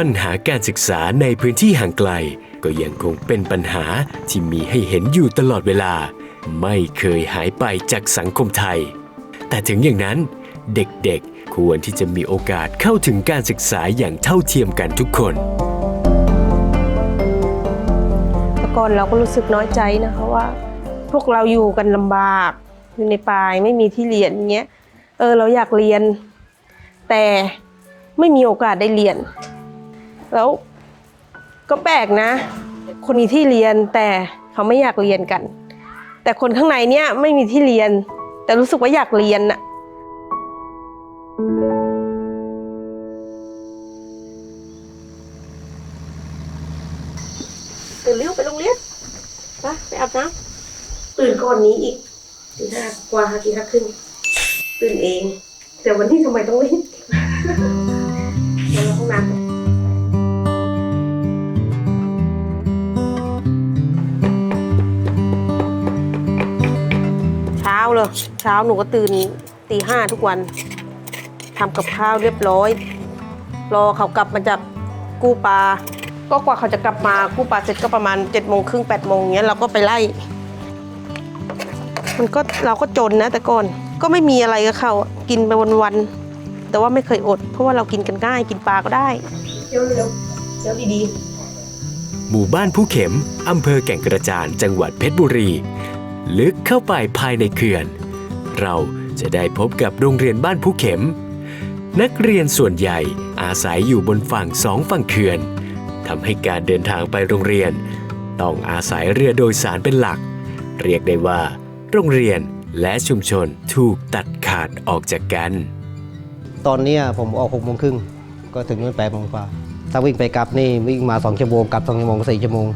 ปัญหาการศึกษาในพื้นที่ห่างไกล ก็ยังคงเป็นปัญหาที่มีให้เห็นอยู่ตลอดเวลา ไม่เคยหายไปจากสังคมไทย แต่ถึงอย่างนั้น เด็กๆควรที่จะมีโอกาสเข้าถึงการศึกษาอย่างเท่าเทียมกันทุกคนแต่ก่อนเราก็รู้สึกน้อยใจนะคะว่า พวกเราอยู่กันลำบากอยู่ในป่ายไม่มีที่เรียนอย่างเงี้ยเออเราอยากเรียน แต่ไม่มีโอกาสได้เรียน แล้วก็แปลกนะ คนมีที่เรียนแต่เขาไม่อยากเรียนกัน แต่คนข้างในเนี้ยไม่มีที่เรียน แต่รู้สึกว่าอยากเรียนน่ะตื่นเร็วไปโรงเรียนไปไปอาบน้ำตื่นก่อนนี้อีกตีห้ากว่าตีห้าครึ่งตื่นเอง แต่วันนี้ทำไมต้องรีบ เช้าเลยเช้าหนูก็ตื่นตีห้าทุกวันทำกับข้าวเรียบร้อย รอเขากลับมาจากกู้ปลาก็กว่าเขาจะกลับมากู้ปลาเสร็จก็ประมาณ7จ็ดโมงครึ่งแปดโมงเงี้ยเราก็ไปไล่ มันก็เราก็จนนะแต่ก่อนก็ไม่มีอะไรกับเขาอะกินไปวันๆแต่ว่าไม่เคยอด เพราะว่าเรากินกันง่ายกินปลาก็ได้เดี๋ยวเร็วเดี๋ยวดีหมู่บ้านผู้เข็ม อำเภอแก่งกระจาน จังหวัดเพชรบุรี ลึกเข้าไปภายในเขื่อน เราจะได้พบกับโรงเรียนบ้านผู้เข็ม นักเรียนส่วนใหญ่อาศัยอยู่บนฝั่งสองฝั่งเขื่อนทำให้การเดินทางไปโรงเรียน ต้องอาศัยเรือโดยสารเป็นหลัก เรียกได้ว่า โรงเรียนและชุมชนถูกตัดขาดออกจากกัน ตอนนี้ผมออกหกโมงครึ่งก็ถึงนู่นแปดโมงกว่าถ้าวิ่งไปกลับนี่วิ่งมาสองชั่วโมงกลับสองชั่วโมงก็สี่ชั่วโมง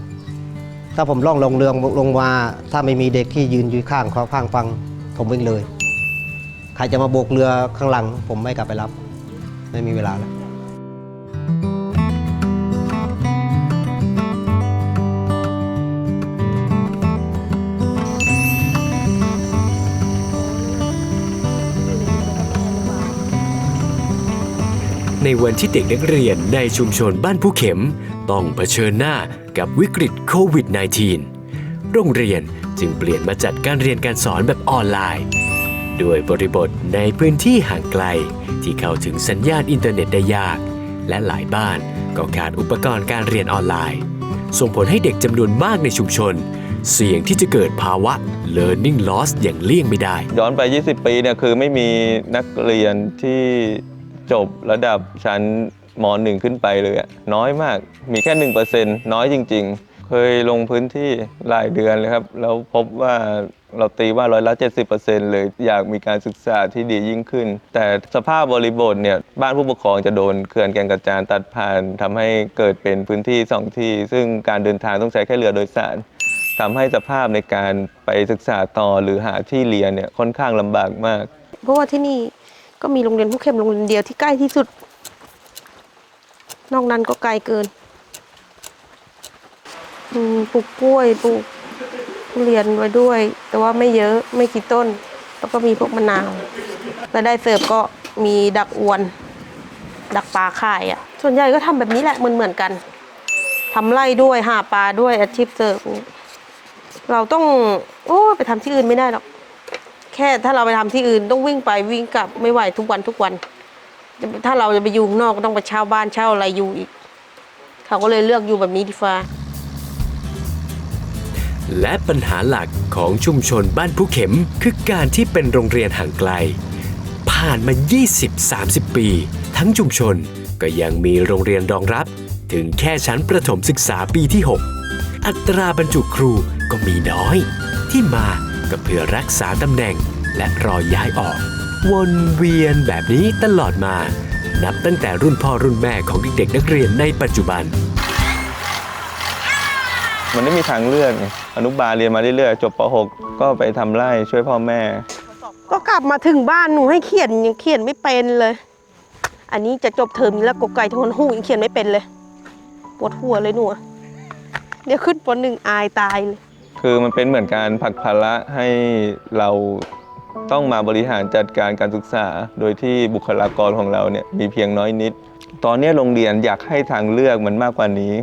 ถ้าผมล่องลงเรือลงมาถ้าไม่มีเด็กที่ยืนอยู่ข้างเขาข้างฟัง ผมวิ่งเลย ใครจะมาโบกเรือข้างหลัง ผมไม่กลับไปรับ ไม่มีเวลาแล้วในวันที่เด็กนักเรียนในชุมชนบ้านผู้เข็ม ต้องเผชิญหน้ากับวิกฤตโควิด -19 โรงเรียนจึงเปลี่ยนมาจัดการเรียนการสอนแบบออนไลน์ ด้วยบริบทในพื้นที่ห่างไกล ที่เข้าถึงสัญญาณอินเทอร์เน็ตได้ยาก และหลายบ้านก็ขาดอุปกรณ์การเรียนออนไลน์ ส่งผลให้เด็กจำนวนมากในชุมชน เสี่ยงที่จะเกิดภาวะ learning loss อย่างเลี่ยงไม่ได้ ย้อนไป 20 ปีเนี่ยคือไม่มีนักเรียนที่จบระดับชั้น ม .1 ขึ้นไปเลยอะน้อยมากมีแค่ 1%น้อยจริง ๆ เคยลงพื้นที่หลายเดือนเลยครับ แล้วพบว่าเราตีว่าร้อยละ70%เลยอยากมีการศึกษาที่ดียิ่งขึ้น แต่สภาพบริบทเนี่ยบ้านผู้ปกครองจะโดนเขื่อนแก่งกระจานตัดผ่านทำให้เกิดเป็นพื้นที่สองที่ ซึ่งการเดินทางต้องใช้แค่เรือโดยสารทำให้สภาพในการไปศึกษาต่อหรือหาที่เรียนเนี่ยค่อนข้างลำบากมาก เพราะว่าที่นี่ก็มีโรงเรียนผู้เข้มโรงเรียนเดียวที่ใกล้ที่สุด นอกนั้นก็ไกลเกินปลูกกล้วยปลูกทุเรียนไว้ด้วย แต่ว่าไม่เยอะไม่กี่ต้น แล้วก็มีพวกมะนาวแล้วได้เสิร์ฟก็มีดักอวน ดักปลาข่ายอะ ส่วนใหญ่ก็ทำแบบนี้แหละเหมือนเหมือนกันทำไร่ด้วยหาปลาด้วยอาชีพเสิร์ฟเราต้อง โอ้ไปทำที่อื่นไม่ได้หรอก แค่ถ้าเราไปทำที่อื่นต้องวิ่งไปวิ่งกลับไม่ไหวทุกวันทุกวัน ถ้าเราจะไปอยู่ข้างนอกก็ต้องไปเช่าบ้านเช่าอะไรอยู่อีก เขาก็เลยเลือกอยู่แบบนี้ดีฟ้า และปัญหาหลักของชุมชนบ้านผู้เข็มคือการที่เป็นโรงเรียนห่างไกล ผ่านมา 20-30 ปี ทั้งชุมชนก็ยังมีโรงเรียนรองรับ ถึงแค่ชั้นประถมศึกษาปีที่ 6 อัตราบรรจุครูก็มีน้อย ที่มาก็เพื่อรักษาตำแหน่งและรอย้ายออก วนเวียนแบบนี้ตลอดมา นับตั้งแต่รุ่นพ่อรุ่นแม่ของเด็กๆนักเรียนในปัจจุบัน มันไม่มีทางเลือกไงอนุบาลเรียนมาเรื่อยๆจบป .6 ก็ไปทำไร่ช่วยพ่อแม่ ก็กลับมาถึงบ้านหนูให้เขียนยังเขียนไม่เป็นเลย อันนี้จะจบเทอมนี้แล้วกบไก่ทนหูยังเขียนไม่เป็นเลยปวดหัวเลยหนูอะเดี๋ยวขึ้นปหนึ่งอายตายเลย คือมันเป็นเหมือนการผลักภาระให้เรา ต้องมาบริหารจัดการการศึกษา โดยที่บุคลากรของเราเนี่ยมีเพียงน้อยนิด ตอนนี้โรงเรียนอยากให้ทางเลือกมันมากกว่านี้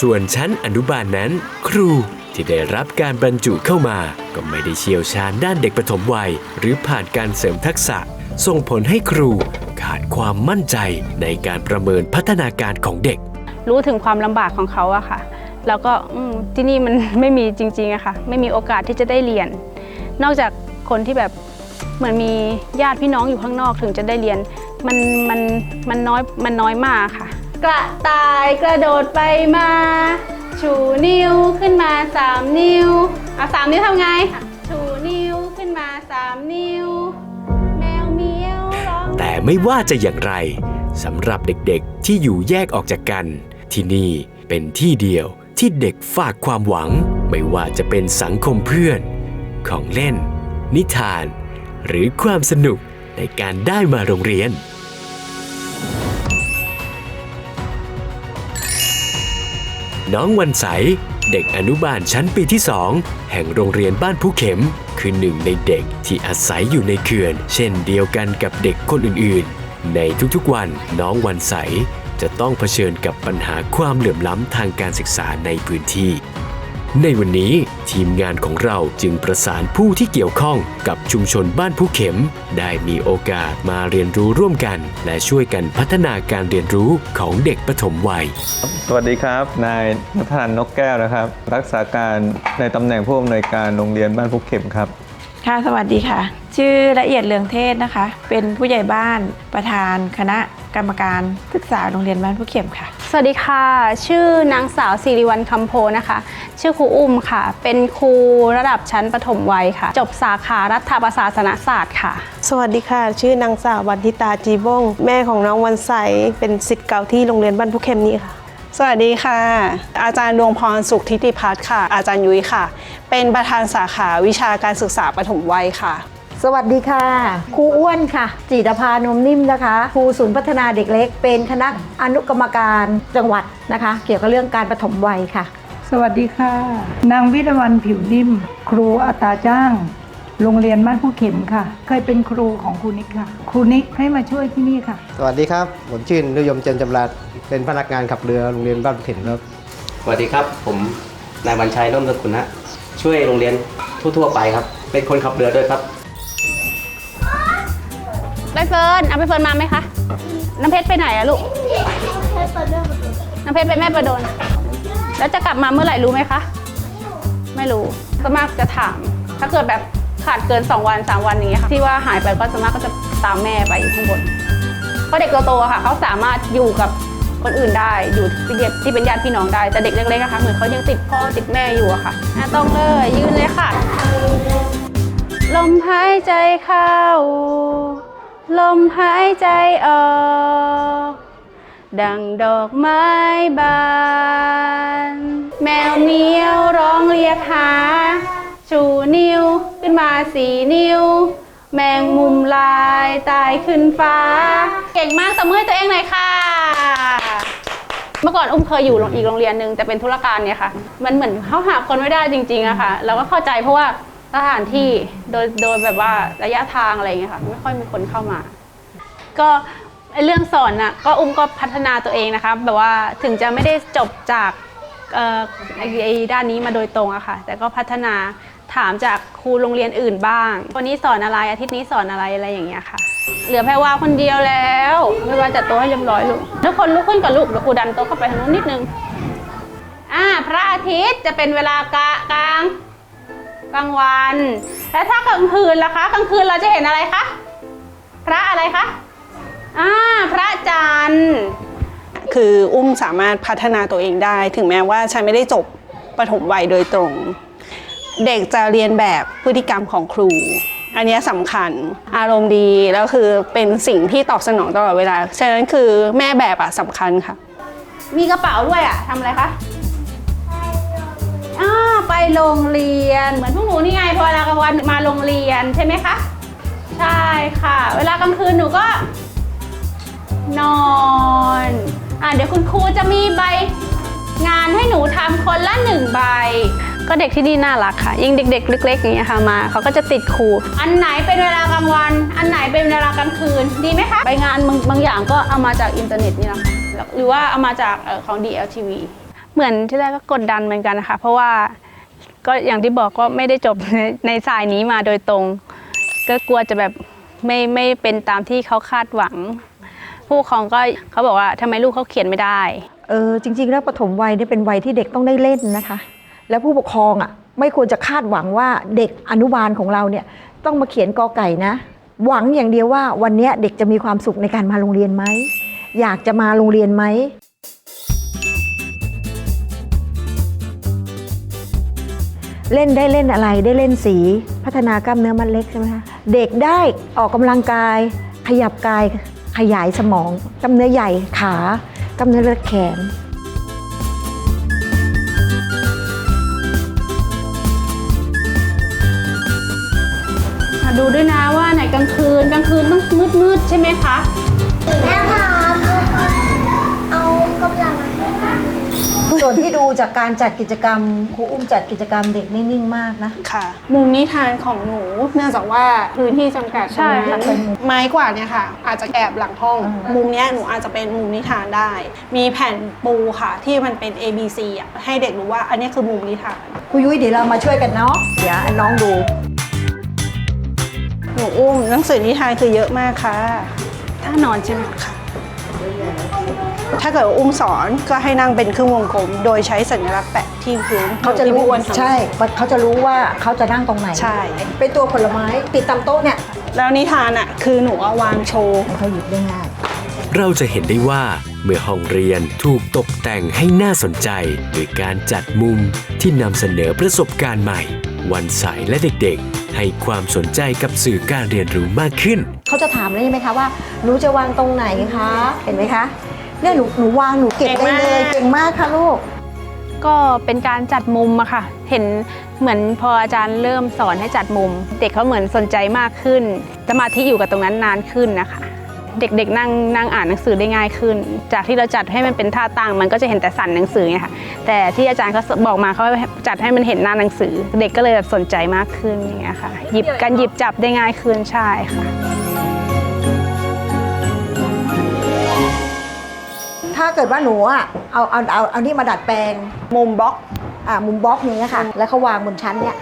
ส่วนชั้นอนุบาลนั้น ครูที่ได้รับการบรรจุเข้ามา ก็ไม่ได้เชี่ยวชาญด้านเด็กปฐมวัย หรือผ่านการเสริมทักษะ ส่งผลให้ครู ขาดความมั่นใจในการประเมินพัฒนาการของเด็ก รู้ถึงความลำบากของเขาอะค่ะ แล้วก็อืมที่นี่มัน ไม่มีจริงๆอะค่ะ ไม่มีโอกาสที่จะได้เรียน นอกจากคนที่แบบเหมือนมีญาติพี่น้องอยู่ข้างนอกถึงจะได้เรียน มันมันมันน้อยมันน้อยมากค่ะ กระต่ายกระโดดไปมา ชูนิ้วขึ้นมาสามนิ้วอะสามนิ้วทำไง ชูนิ้วขึ้นมาสามนิ้ว ไม่ว่าจะอย่างไรสำหรับเด็กๆที่อยู่แยกออกจากกัน ที่นี่เป็นที่เดียวที่เด็กฝากความหวัง ไม่ว่าจะเป็นสังคมเพื่อน ของเล่น นิทาน หรือความสนุกในการได้มาโรงเรียน น้องวันใส เด็กอนุบาลชั้นปีที่ 2 แห่งโรงเรียนบ้านผู้เข็ม คือหนึ่งในเด็กที่อาศัยอยู่ในเขื่อน เช่นเดียวกันกับเด็กคนอื่นๆ ในทุกๆวันน้องวันใสจะต้องเผชิญกับปัญหาความเหลื่อมล้ำทางการศึกษาในพื้นที่ ในวันนี้ทีมงานของเราจึงประสานผู้ที่เกี่ยวข้องกับชุมชนบ้านผู้เข็ม ได้มีโอกาสมาเรียนรู้ร่วมกัน และช่วยกันพัฒนาการเรียนรู้ของเด็กปฐมวัย สวัสดีครับ นายนัทนันท์นกแก้วนะครับ รักษาการในตำแหน่งผู้อำนวยการโรงเรียนบ้านพุกเข็มครับ ค่ะสวัสดีค่ะ ชื่อละเอียดเลืองเทศนะคะ เป็นผู้ใหญ่บ้านประธานคณะกรรมการศึกษาโรงเรียนบ้านผู้เข็มค่ะ สวัสดีค่ะ ชื่อนางสาวสิริวัลคำโพนะคะ ชื่อครูอุ้มค่ะ เป็นครูระดับชั้นประถมวัยค่ะ จบสาขารัฐประศาสนศาสตร์ค่ะ สวัสดีค่ะ ชื่อนางสาววันทิตาจีบง แม่ของน้องวันใส เป็นสิทธิ์เก่าที่โรงเรียนบ้านผู้เข้มนี้ค่ะสวัสดีค่ะ อาจารย์ดวงพรสุขทิติพัฒน์ค่ะ อาจารย์ยุ้ยค่ะ เป็นประธานสาขาวิชาการศึกษาปฐมวัยค่ะ สวัสดีค่ะ ครูอ้วนค่ะ จิตรภานมนิ่มนะคะ ครูศูนย์พัฒนาเด็กเล็ก เป็นคณะอนุกรรมการจังหวัดนะคะ เกี่ยวกับเรื่องการปฐมวัยค่ะ สวัสดีค่ะ นางวิรวันผิวนิ่ม ครูอัตราจ้าง โรงเรียนบ้านผู้เข็มค่ะ เคยเป็นครูของครูนิกค่ะ ครูนิกให้มาช่วยที่นี่ค่ะ สวัสดีครับ ผมชื่นนิยมเจนจำรัดเป็นพนักงานขับเรือโรงเรียนบ้านผู้เข็มครับ สวัสดีครับ ผมนายวันชัยร่มสกุลฮะช่วยโรงเรียนทั่วๆไปครับ เป็นคนขับเรือด้วยครับใบเฟิร์นเอาใบเฟิร์นมาไหมคะน้ำเพชรไปไหนอะลูกน้ำเพชรไปแม่ประดน แล้วจะกลับมาเมื่อไหร่รู้ไหมคะ ไม่รู้ก็มากจะถาม ถ้าเกิดแบบขาดเกิน 2 วัน 3 วันอย่างเงี้ยค่ะที่ว่าหายไปก็สมากก็จะตามแม่ไปอยู่ข้างบนเพราะเด็กโตๆค่ะเขาสามารถอยู่กับคนอื่นได้อยู่ที่เด็กที่เป็นญาติพี่น้องได้แต่เด็กเล็กๆอะคะเหมือนเขายังติดพ่อติดแม่อยู่อะค่ะอะต้องเลยยืนเลยค่ะ ลมหายใจเข้า ลมหายใจออก ดังดอกไม้บาน แมวเมียวร้องเรียกหา ชูนิ้วขึ้นมาสีนิ้ว แมงมุมลายตายขึ้นฟ้า เก่งมากตบมือให้ตัวเองหน่อยค่ะ เมื่อก่อนอุ้มเคยอยู่อีกโรงเรียนหนึ่งแต่เป็นธุรการเนี่ยค่ะ มันเหมือนเขาหาคนไม่ได้จริงๆอะค่ะ เราก็เข้าใจเพราะว่าสถานที่โดยโดยแบบว่าระยะทางอะไรเงี้ยค่ะ ไม่ค่อยมีคนเข้ามา ก็ ไอ้เรื่องสอนน่ะก็อุ้มก็พัฒนาตัวเองนะคะแบบว่าถึงจะไม่ได้จบจากเอ่อไอ้ไอ้ด้านนี้มาโดยตรงอะค่ะ แต่ก็พัฒนาถามจากครูโรงเรียนอื่นบ้าง วันนี้สอนอะไรอาทิตย์นี้สอนอะไรอะไรอย่างเงี้ยค่ะ เหลือแพรวาคนเดียวแล้วไม่ว่าจัดโต๊ะให้เรียบร้อยลูกทุกคนลุกขึ้นกับลูกเดี๋ยวครูดันโต๊ะเข้าไปทางนู้นนิดนึงอ่าพระอาทิตย์จะเป็นเวลากะกลางกลางวัน แล้วถ้ากลางคืนล่ะคะ กลางคืนเราจะเห็นอะไรคะพระอะไรคะ อ่าพระจันทร์คืออุ้มสามารถพัฒนาตัวเองได้ ถึงแม้ว่าฉันไม่ได้จบปฐมวัยโดยตรง เด็กจะเรียนแบบพฤติกรรมของครู อันเนี้ยสำคัญอารมณ์ดีแล้วคือเป็นสิ่งที่ตอบสนองตลอดเวลา ฉะนั้นคือแม่แบบอะสำคัญค่ะ มีกระเป๋าด้วยอะทำอะไรคะอ่าไปโรงเรียนเหมือนพวกหนูนี่ไงพอเวลากลางวันมาโรงเรียนใช่ไหมคะ ใช่ค่ะ เวลากลางคืนหนูก็ นอน อ่าเดี๋ยวคุณครูจะมีใบงานให้หนูทำคนละหนึ่งใบ ก็เด็กที่นี่น่ารักค่ะ ยิ่งเด็ก ๆ เล็กๆอย่างเงี้ยค่ะมาเขาก็จะติดครู อันไหนเป็นเวลากลางวัน อันไหนเป็นเวลากลางคืนดีไหมคะไปงานบางบางอย่างก็เอามาจากอินเทอร์เน็ตนี่แหละค่ะแล้วหรือว่าเอามาจากเอ่อของ DLTV เหมือนที่แรกก็กดดันเหมือนกันนะคะเพราะว่าก็อย่างที่บอกก็ไม่ได้จบในในสายนี้มาโดยตรง ก็กลัวจะแบบไม่ไม่เป็นตามที่เขาคาดหวัง ผู้ปกครองก็เขาบอกว่าทำไมลูกเขาเขียนไม่ได้ เออจริง ๆ แล้วปฐมวัยเนี่ยเป็นวัยที่เด็กต้องได้เล่นนะคะ แล้วผู้ปกครองอะไม่ควรจะคาดหวังว่าเด็กอนุบาลของเราเนี่ยต้องมาเขียนกอไก่นะ หวังอย่างเดียวว่าวันนี้เด็กจะมีความสุขในการมาโรงเรียนไหมอยากจะมาโรงเรียนไหมเล่นได้เล่นอะไรได้เล่นสีพัฒนากล้ามเนื้อมัดเล็กใช่ไหมคะเด็กได้ออกกำลังกายขยับกาย ขยายสมองกล้ามเนื้อใหญ่ขากล้ามเนื้อเลือดแขนมาดูด้วยนะว่าไหนกลางคืนกลางคืนต้องมืดมืดๆใช่ไหมคะ ส่วนที่ดูจากการจัดกิจกรรมครูอุ้มจัดกิจกรรมเด็กไม่นิ่งมากนะ ค่ะ มุมนิทานของหนู เนื่องจากว่าพื้นที่จำกัดใช่ค่ะ ตรงนั้น ไม้กวาดเนี่ยค่ะ อาจจะแอบหลังห้องมุมเนี้ยหนูอาจจะเป็นมุมนิทานได้ มีแผ่นปูค่ะที่มันเป็น A B C อะให้เด็กรู้ว่าอันเนี้ยคือมุมนิทาน ครูยุ้ยเดี๋ยวเรามาช่วยกันเนาะเดี๋ยวน้องดูหนูอุ้มหนังสือนิทานคือเยอะมากค่ะ ถ้านอนใช่ไหมคะ ถ้าเกิดว่าอุ้มสอนก็ให้นั่งเป็นครึ่งวงกลม โดยใช้สัญลักษณ์แปะที่พื้นเขาจะรู้ที่พี่อ้วนทำใช่เขาจะรู้ว่าเขาจะนั่งตรงไหนใช่เป็นตัวผลไม้ติดตามโต๊ะเนี่ยแล้วนิทานอะคือหนูเอาวางโชว์เขาหยิบได้ง่ายเราจะเห็นได้ว่าเมื่อห้องเรียนถูกตกแต่งให้น่าสนใจโดยการจัดมุมที่นำเสนอประสบการณ์ใหม่ วันใสและเด็กๆ ให้ความสนใจกับสื่อการเรียนรู้มากขึ้น เขาจะถามเลยใช่ไหมคะว่าหนูจะวางตรงไหนคะ เห็นไหมคะ เนี่ยหนูหนูวางหนูเก็บได้เลยเก่งมากค่ะลูก ก็เป็นการจัดมุมอะค่ะ เห็นเหมือนพออาจารย์เริ่มสอนให้จัดมุม เด็กเขาเหมือนสนใจมากขึ้นสมาธิอยู่กับตรงนั้นนานขึ้นนะคะ เด็กๆนั่งนั่งอ่านหนังสือได้ง่ายขึ้น จากที่เราจัดให้มันเป็นท่าตั้งมันก็จะเห็นแต่สันหนังสือไงค่ะแต่ที่อาจารย์เขาบอกมาเขาจัดให้มันเห็นหน้าหนังสือ เด็กก็เลยแบบสนใจมากขึ้นอย่างเงี้ยค่ะ หยิบการหยิบจับได้ง่ายขึ้นใช่ค่ะ กิดว่าหนูอะเอาเอาเอาเอานี่มาดัดแปลงมุมบล็อกอ่ามุมบล็อกอย่างเงี้ยค่ะ แล้วเขาวางบนชั้นเนี่ย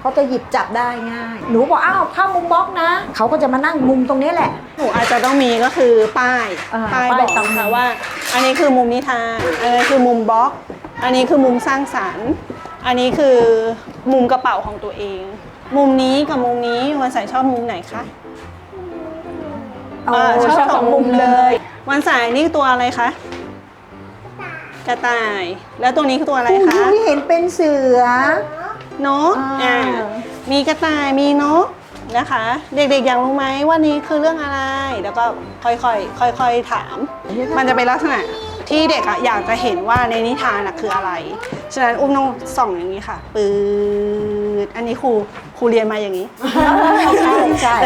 เขาจะหยิบจับได้ง่าย หนูบอกอ้าวเข้ามุมบล็อกนะเขาก็จะมานั่งมุมตรงนี้แหละ หนูอาจจะต้องมีก็คือป้ายอ่าป้ายป้ายบอกตามมุม ค่ะว่า อันนี้คือมุมนิทานอันนี้คือมุมบล็อก อันนี้คือมุมสร้างสรรค์ อันนี้คือมุมกระเป๋าของตัวเอง มุมนี้กับมุมนี้วันใส่ชอบมุมไหนคะเอาอ่าชอบสองมุมเลย วันใส่นี่ตัวอะไรคะ กระต่าย แล้วตัวนี้คือตัวอะไรครูคะยุ้ยเห็นเป็นเสือนกอ่าอ่ามีกระต่ายมีนกนะคะ เด็กๆอยากรู้ไหมว่านี้คือเรื่องอะไร แล้วก็ค่อยๆค่อยๆถาม มันจะเป็นลักษณะที่เด็กอะอยากจะเห็นว่าในนิทานอะคืออะไร ฉะนั้นอุ้มต้องส่องอย่างนี้ค่ะ ปืดอันนี้ครูครูเรียนมาอย่างนี้ ใช่ใช่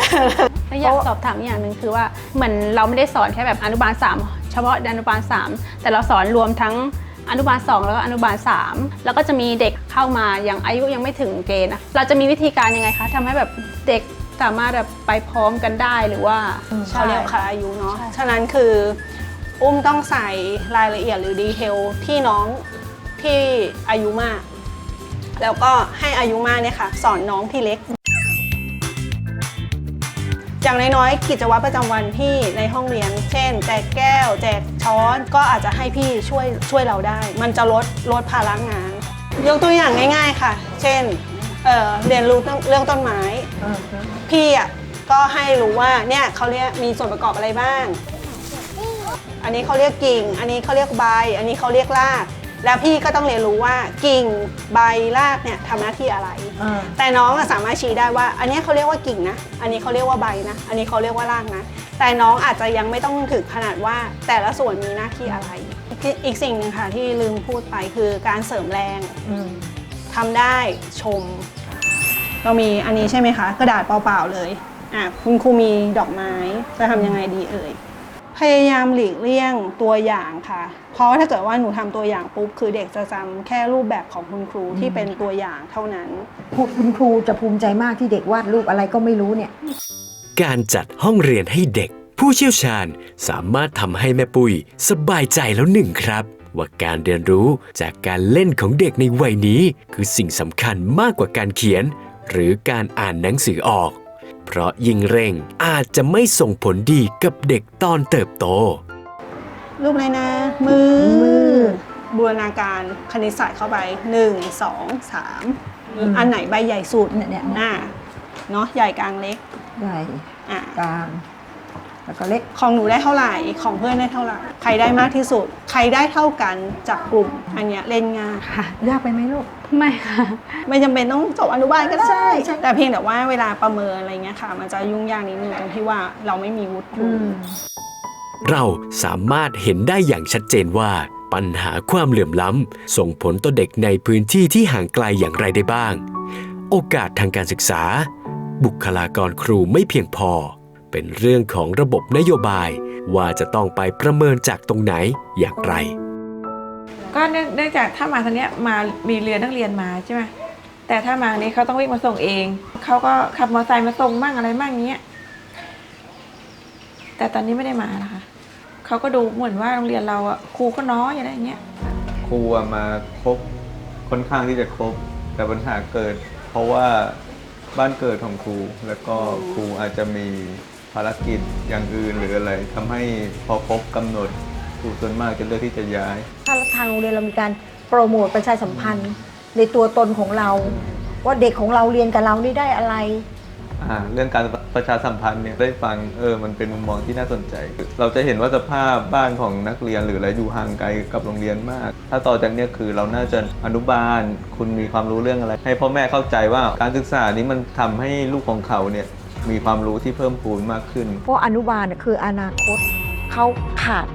แล้วอยากสอบถามอีกอย่างหนึ่งคือว่าเหมือนเราไม่ได้สอนแค่แบบอนุบาล3 เฉพาะอนุบาล 3 แต่เราสอนรวมทั้งอนุบาล 2 แล้วก็อนุบาล 3 แล้วก็จะมีเด็กเข้ามาอย่างอายุยังไม่ถึงเกณฑ์นะเราจะมีวิธีการยังไงคะทำให้แบบเด็กสามารถแบบไปพร้อมกันได้หรือว่าเขาเรียกค่าอายุเนาะใช่ฉะนั้นคืออุ้มต้องใส่รายละเอียดหรือดีเทลที่น้องที่อายุมาก แล้วก็ให้อายุมากเนี่ยค่ะ สอนน้องที่เล็ก อย่างน้อยๆกิจวัตรประจำวันที่ในห้องเรียน เช่น แจกแก้ว แจกช้อนก็อาจจะให้พี่ช่วยช่วยเราได้ มันจะลดลดภาระงาน ยกตัวอย่างง่าย ๆค่ะ เช่นเเรียนรู้เรื่องต้นไม้พี่อะก็ให้รู้ว่าเนี่ยเขาเรียกมีส่วนประกอบอะไรบ้าง อันนี้เขาเรียกกิ่ง อันนี้เขาเรียกใบ อันนี้เขาเรียกราก แล้วพี่ก็ต้องเรียนรู้ว่ากิ่งใบรากเนี่ยทำหน้าที่อะไรแต่น้องอะสามารถชี้ได้ว่า อันนี้เขาเรียกว่ากิ่งนะ อันนี้เขาเรียกว่าใบนะ อันนี้เขาเรียกว่ารากนะ แต่น้องอาจจะยังไม่ต้องถึงขนาดว่าแต่ละส่วนมีหน้าที่อะไร อีกสิ่งหนึ่งค่ะที่ลืมพูดไปคือการเสริมแรงทำได้ชม เรามีอันนี้ใช่ไหมคะ กระดาษเปล่าๆเลยอะคุณครูมีดอกไม้จะทำยังไงดีเอ่ย พยายามหลีกเลี่ยงตัวอย่างค่ะ เพราะถ้าเกิดว่าหนูทำตัวอย่างปุ๊บคือเด็กจะจำแค่รูปแบบของคุณครูที่เป็นตัวอย่างเท่านั้นคุณครูจะภูมิใจมากที่เด็กวาดรูปอะไรก็ไม่รู้เนี่ย การจัดห้องเรียนให้เด็ก ผู้เชี่ยวชาญสามารถทำให้แม่ปุ้ยสบายใจแล้วหนึ่งครับ ว่าการเรียนรู้จากการเล่นของเด็กในวัยนี้ คือสิ่งสำคัญมากกว่าการเขียน หรือการอ่านหนังสือออก เพราะยิ่งเร่งอาจจะไม่ส่งผลดีกับเด็กตอนเติบโตรูปอะไรนะมือมือบูรณาการคณิตศาสตร์เข้าไป 1 2 3 อันไหนใบใหญ่สุดเนี่ยเนี่ย อ่าเนาะใหญ่กลางเล็กใหญ่อะกลาง แล้วก็เล็กของหนูได้เท่าไหร่ของเพื่อนได้เท่าไหร่ใครได้มากที่สุด ใครได้เท่ากันจากกลุ่มอันเนี้ยเล่นง่ายค่ะ ยากไปไหมลูก ไม่ค่ะ ไม่จำเป็นต้องจบอนุบาลก็ได้ใช่ใช่แต่เพียงแต่ว่าเวลาประเมินอะไรเงี้ยค่ะ มันจะยุ่งยากนิดนึงตรงที่ว่าเราไม่มีวุฒิครูเราสามารถเห็นได้อย่างชัดเจนว่า ปัญหาความเหลื่อมล้ำส่งผลต่อเด็กในพื้นที่ที่ห่างไกลอย่างไรได้บ้าง โอกาสทางการศึกษา บุคลากรครูไม่เพียงพอ เป็นเรื่องของระบบนโยบาย ว่าจะต้องไปประเมินจากตรงไหนอย่างไร ก็เนื่องเนื่องจากถ้ามาทางเนี้ยมามีเรือนักเรียนมาใช่ไหมแต่ถ้ามาทางนี้เขาต้องวิ่งมาส่งเอง เขาก็ขับมอเตอร์ไซค์มาส่งมั่งอะไรมั่งเงี้ยแต่ตอนนี้ไม่ได้มานะคะ เขาก็ดูเหมือนว่าโรงเรียนเราอะครูก็น้อยอะไรอย่างเงี้ย ครูอะมาครบค่อนข้างที่จะครบ แต่ปัญหาเกิด เพราะว่าบ้านเกิดของครู แล้วก็ครูอาจจะมี ภารกิจอย่างอื่นหรืออะไรทำให้พอครบกำหนดครูส่วนมากจะเลือกที่จะย้าย ถ้าทางโรงเรียนเรามีการโปรโมทประชาสัมพันธ์ในตัวตนของเรา ว่าเด็กของเราเรียนกับเรานี่ได้อะไรอ่าเรื่องการประชาสัมพันธ์เนี่ยได้ฟังเออมันเป็นมุมมองที่น่าสนใจ เราจะเห็นว่าสภาพบ้านของนักเรียนหรืออะไรอยู่ห่างไกลกับโรงเรียนมาก ถ้าต่อจากเนี้ยคือเราน่าจะอนุบาล คุณมีความรู้เรื่องอะไร ให้พ่อแม่เข้าใจว่าการศึกษานี้มันทำให้ลูกของเขาเนี่ย มีความรู้ที่เพิ่มพูนมากขึ้น เพราะอนุบาลเนี่ยคืออนาคตเขาขาด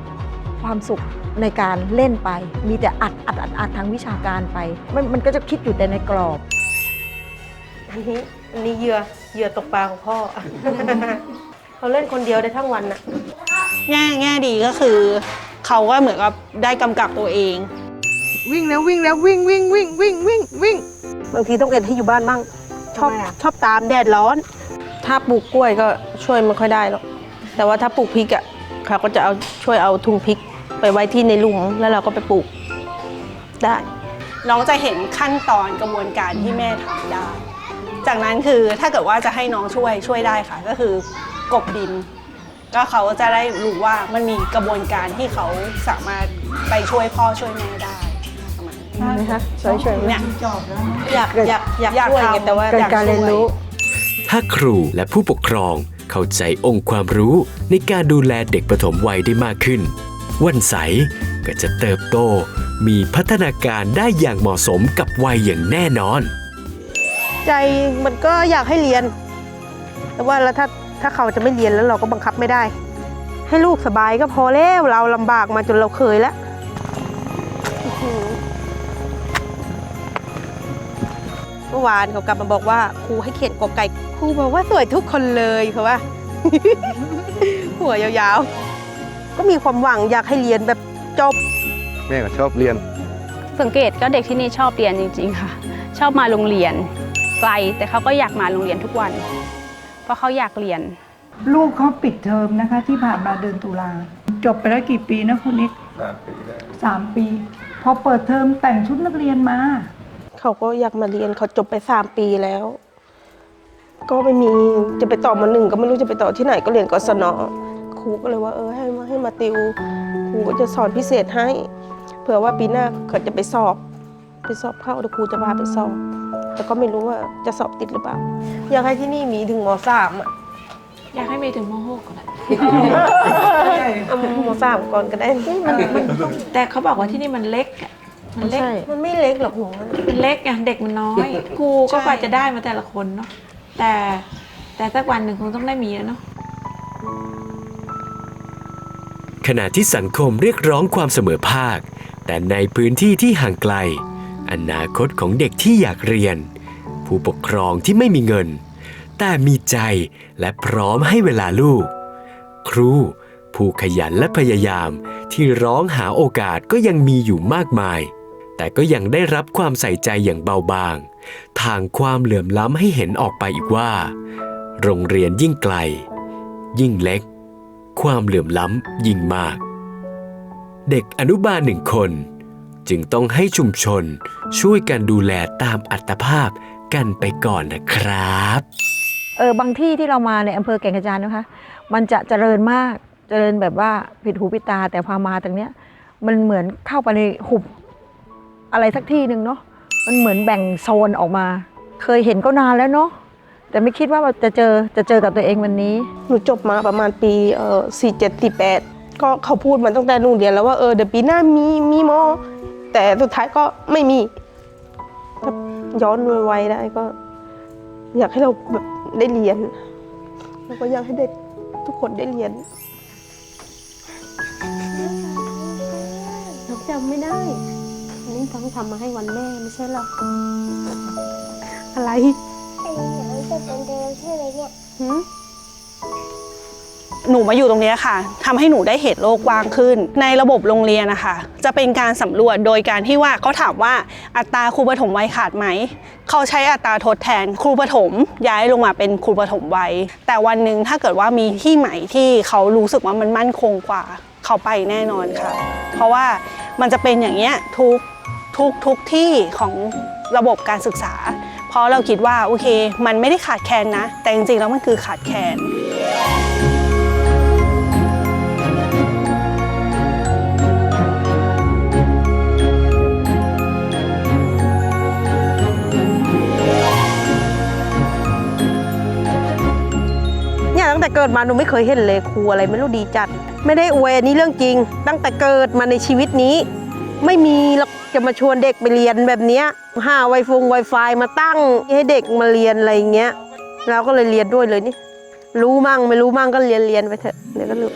ความสุขในการเล่นไป มีแต่อัดอัดอัดอัดทางวิชาการไป มันมันก็จะคิดอยู่แต่ในกรอบ อันนี้อันนี้เหยื่อเหยื่อตกปลาของพ่อ เขาเล่นคนเดียวได้ทั้งวันน่ะ แง่แง่ดีก็คือ เขาก็เหมือนกับได้กำกับตัวเอง วิ่งแล้ววิ่งแล้ววิ่งวิ่งวิ่งวิ่งวิ่งวิ่งบางทีต้องเอ็นให้อยู่บ้านบ้างชอบทำไมอะชอบตามแดดร้อน ถ้าปลูกกล้วยก็ช่วยไม่ค่อยได้หรอกแต่ว่าถ้าปลูกพริกอะเขาก็จะเอาช่วยเอาทุงพริกไปไว้ที่ในหลุมแล้วเราก็ไปปลูกได้ น้องจะเห็นขั้นตอนกระบวนการที่แม่ทำได้ จากนั้นคือถ้าเกิดว่าจะให้น้องช่วยช่วยได้ค่ะ ก็คือกบดิน ก็เขาจะได้รู้ว่ามันมีกระบวนการที่เขาสามารถไปช่วยพ่อช่วยแม่ได้ประมาณนี้นะคะช่วยช่วยๆเนี่ยอยากอยากอยากอยากช่วยไงทำแต่ว่าเกิดอยากการเรียนรู้ ถ้าครูและผู้ปกครองเข้าใจองค์ความรู้ในการดูแลเด็กปฐมวัยได้มากขึ้น วันใสก็จะเติบโต มีพัฒนาการได้อย่างเหมาะสมกับวัยอย่างแน่นอน ใจมันก็อยากให้เรียน แต่ว่าแล้วถ้าถ้าเขาจะไม่เรียนแล้วเราก็บังคับไม่ได้ ให้ลูกสบายก็พอแล้วเราลำบากมาจนเราเคยแล้วอื้อหือเมื่อวานเขากลับมาบอกว่าครูให้เขียนกอไก่ ครูบอกว่าสวยทุกคนเลยเขาว่า หัวยาวๆ ก็มีความหวังอยากให้เรียนแบบจบ แม่ก็ชอบเรียน สังเกตก็เด็กที่นี่ชอบเรียนจริง ๆ ค่ะ ชอบมาโรงเรียนไกลแต่เขาก็อยากมาโรงเรียนทุกวัน เพราะเขาอยากเรียน ลูกเขาปิดเทอมนะคะ ที่ผ่านมาเดือนตุลาจบไปแล้วกี่ปีนะคุณนิกสามปี พอเปิดเทอมแต่งชุดนักเรียนมา เขาก็อยากมาเรียนเขาจบไปสามปีแล้ว ก็ไม่มีจะไปต่อมาหนึ่งก็ไม่รู้จะไปต่อที่ไหนก็เรียนกศนครูก็เลยว่าเออให้มาให้มาติวครูก็จะสอนพิเศษให้เผื่อว่าปีหน้าเขาจะไปสอบ ไปสอบเข้าเดี๋ยวครูจะพาไปสอบ แต่ก็ไม่รู้ว่าจะสอบติดหรือเปล่า อยากให้ที่นี่มีถึงมสามอะอยากให้มีถึงม .6 ก่อนแหละเอามสามก่อนก็ได้แต่เขาบอกว่าที่นี่มันเล็กอะมันเล็กใช่มันไม่เล็กหรอกหนูมันเล็กไงเด็กมันน้อยครูก็กว่าจะได้มาแต่ละคนเนาะ แต่แต่สักวันหนึ่งคงต้องได้มีแล้วเนาะ ขณะที่สังคมเรียกร้องความเสมอภาค แต่ในพื้นที่ที่ห่างไกล อนาคตของเด็กที่อยากเรียน ผู้ปกครองที่ไม่มีเงิน แต่มีใจและพร้อมให้เวลาลูก ครู ผู้ขยันและพยายามที่ร้องหาโอกาสก็ยังมีอยู่มากมาย แต่ก็ยังได้รับความใส่ใจอย่างเบาบาง ทางความเหลื่อมล้ำให้เห็นออกไปอีกว่า โรงเรียนยิ่งไกล ยิ่งเล็ก ความเหลื่อมล้ำยิ่งมาก เด็กอนุบาลหนึ่งคน จึงต้องให้ชุมชนช่วยกันดูแลตามอัตภาพกันไปก่อนนะครับเออบางที่ที่เรามาในอำเภอแก่งกระจานนะคะ มันจะเจริญมากเจริญแบบว่าผิดหูผิดตาแต่พามาตรงเนี้ย มันเหมือนเข้าไปในหุบอะไรสักที่หนึ่งเนาะ มันเหมือนแบ่งโซนออกมา เคยเห็นก็นานแล้วเนาะแต่ไม่คิดว่าจะเจอจะเจอกับตัวเองวันนี้ หนูจบมาประมาณปีเอ่อสี่เจ็ดสี่แปดก็เขาพูดมาตั้งแต่โรงเรียนแล้วว่าเออเดี๋ยวปีหน้ามีมีมอ แต่สุดท้ายก็ไม่มีถ้าย้อนไวๆได้ก็ อยากให้เราแบบได้เรียน แล้วก็อยากให้เด็กทุกคนได้เรียนเราจำไม่ได้ อันนี้ต้องทำมาให้วันแม่ไม่ใช่หรออะไรหืมหนูมาอยู่ตรงเนี้ยค่ะทำให้หนูได้เห็นโลกกว้างขึ้น ในระบบโรงเรียนนะคะ จะเป็นการสำรวจโดยการที่ว่าเขาถามว่าอัตราครูปฐมวัยขาดไหม เขาใช้อัตราทดแทนครูปฐมย้ายลงมาเป็นครูปฐมวัย แต่วันหนึ่งถ้าเกิดว่ามีที่ใหม่ที่เขารู้สึกว่ามันมั่นคงกว่า เขาไปแน่นอนค่ะ เพราะว่ามันจะเป็นอย่างเงี้ยทุก ทุกทุกที่ของระบบการศึกษา เพราะเราคิดว่าโอเค มันไม่ได้ขาดแคลนนะ แต่จริงๆแล้วมันคือขาดแคลนเนี่ยตั้งแต่เกิดมาหนูไม่เคยเห็นเลยครูอะไรไม่รู้ดีจัด ไม่ได้อวยอันนี้เรื่องจริง ตั้งแต่เกิดมาในชีวิตนี้ ไม่มีหรอกจะมาชวนเด็กไปเรียนแบบเนี้ยหาไวฟงไวไฟมาตั้งให้เด็กมาเรียนอะไรเงี้ยเราก็เลยเรียนด้วยเลยนี่รู้มั่งไม่รู้มั่งก็เรียนเรียนไปเถอะเดี๋ยวก็รู้